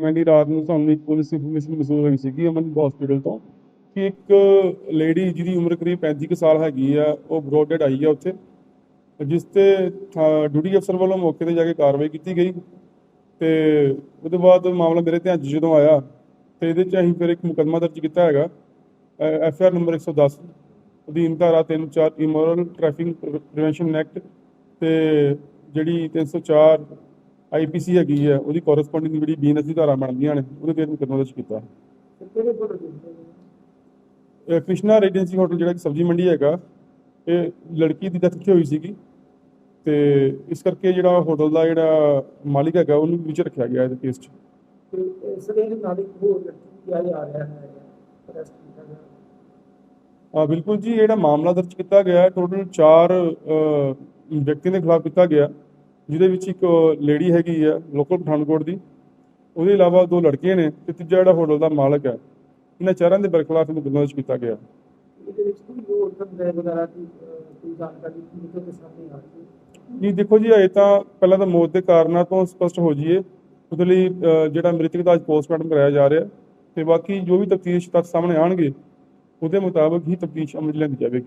ਮੈਂਡੀ ਰਾਤ ਨੂੰ ਸਾਨੂੰ ਇੱਕ ਪੁਲਿਸ ਇਨਫੋਰਮੇਸ਼ਨ ਮਸੂਲ ਹੋਈ ਸੀਗੀ ਅਮਨ ਹਸਪੀਟਲ ਤੋਂ ਕਿ ਇੱਕ ਲੇਡੀ ਜਿਹਦੀ ਉਮਰ ਕਰੀਬ 35 ਕੁ ਸਾਲ ਹੈਗੀ ਆ, ਉਹ ਬਰੋਡਡ ਆਈ ਆ ਉੱਥੇ, ਜਿਸ ਤੇ ਡਿਊਟੀ ਅਫਸਰ ਵੱਲੋਂ ਮੌਕੇ ਤੇ ਜਾ ਕੇ ਕਾਰਵਾਈ ਕੀਤੀ ਗਈ ਤੇ ਉਹਦੇ ਬਾਅਦ ਮਾਮਲਾ ਮੇਰੇ ਧਿਆਨ 'ਚ ਜਦੋਂ ਆਇਆ ਤੇ ਇਹਦੇ 'ਚ ਅਸੀਂ ਫਿਰ ਇੱਕ ਮੁਕੱਦਮਾ ਦਰਜ ਕੀਤਾ ਹੈਗਾ ਐਫ ਆਰ ਨੰਬਰ 110 ਅਧੀਨ ਧਾਰਾ 34 ਇਮੋਰਲ ਟ੍ਰੈਫਿਕ ਪ੍ਰੀਵੈਂਸ਼ਨ ਐਕਟ ਤੇ ਜਿਹੜੀ 304 ਆਈਪੀਸੀ ਹੈਗੀ ਆ ਉਹਦੀ ਕੋਰਸਪੋਂਡਿੰਗ ਜਿਹੜੀ ਬੀਐਨਐਸ ਧਾਰਾ ਬਣਦੀਆਂ ਨੇ, ਉਹਦੇ ਤੇ ਮੁਕੱਦਮਾ ਦਰਜ ਕੀਤਾ। ਇਹ ਕ੍ਰਿਸ਼ਨਾ ਰੈਜੀਡੈਂਸੀ ਹੋਟਲ ਜਿਹੜਾ ਕਿ ਸਬਜ਼ੀ ਮੰਡੀ ਹੈਗਾ, ਇਹ ਲੜਕੀ ਦੀ ਡੈਥ ਹੋਈ ਸੀਗੀ ਤੇ ਇਸ ਕਰਕੇ ਜਿਹੜਾ ਹੋਟਲ ਦਾ ਜਿਹੜਾ ਮਾਲਿਕ ਹੈਗਾ, ਉਹਨੂੰ ਵਿੱਚ ਰੱਖਿਆ ਗਿਆ ਇਸ ਕੇਸ 'ਚ। ਤੇ ਇਸ ਨਾਲ ਇੱਕ ਹੋਰ ਲੜਕੀ ਕਿਹਾ ਰਿਹਾ ਹੈ ਆ ਬਿਲਕੁਲ ਜੀ, ਜਿਹੜਾ ਮਾਮਲਾ ਦਰਜ ਕੀਤਾ ਗਿਆ ਟੋਟਲ 4 ਵਿਅਕਤੀ ਦੇ ਖਿਲਾਫ ਕੀਤਾ ਗਿਆ। ਜਿਹਦੇ ਵਿੱਚ ਇੱਕ ਲੇਡੀ ਹੈਗੀ ਆ ਲੋਕਲ ਪਠਾਨਕੋਟ ਦੀ। ਉਹਦੇ ਇਲਾਵਾ ਦੋ ਲੜਕੀਆਂ ਨੇ ਤੇ ਤੀਜਾ ਜਿਹੜਾ ਹੋਟਲ ਦਾ ਮਾਲਕ ਹੈ ਇਹਨਾਂ ਚਾਰਾਂ ਦੇ ਬਰਖਲਾਫ ਮੁਕੱਦਮਾ ਦਰਜ ਕੀਤਾ ਗਿਆ। ਜੀ ਦੇਖੋ ਜੀ ਅਜੇ ਤਾਂ ਪਹਿਲਾਂ ਤਾਂ ਮੌਤ ਦੇ ਕਾਰਨਾਂ ਤੋਂ ਸਪਸ਼ਟ ਹੋ ਜਾਈਏ। ਉਹਦੇ ਲਈ ਜਿਹੜਾ ਮ੍ਰਿਤਕ ਦਾ ਅੱਜ ਪੋਸਟਮਾਰਟਮ ਕਰਾਇਆ ਜਾ ਰਿਹਾ। ਤੇ ਬਾਕੀ ਜੋ ਵੀ ਤਫਤੀਸ਼ ਤੱਕ ਸਾਹਮਣੇ ਆਣਗੇ ਉਹਦੇ ਮੁਤਾਬਕ ਹੀ ਤਫਤੀਸ਼ ਅਮਲ 'ਚ ਲਿਆਂਦੀ ਜਾਵੇਗੀ?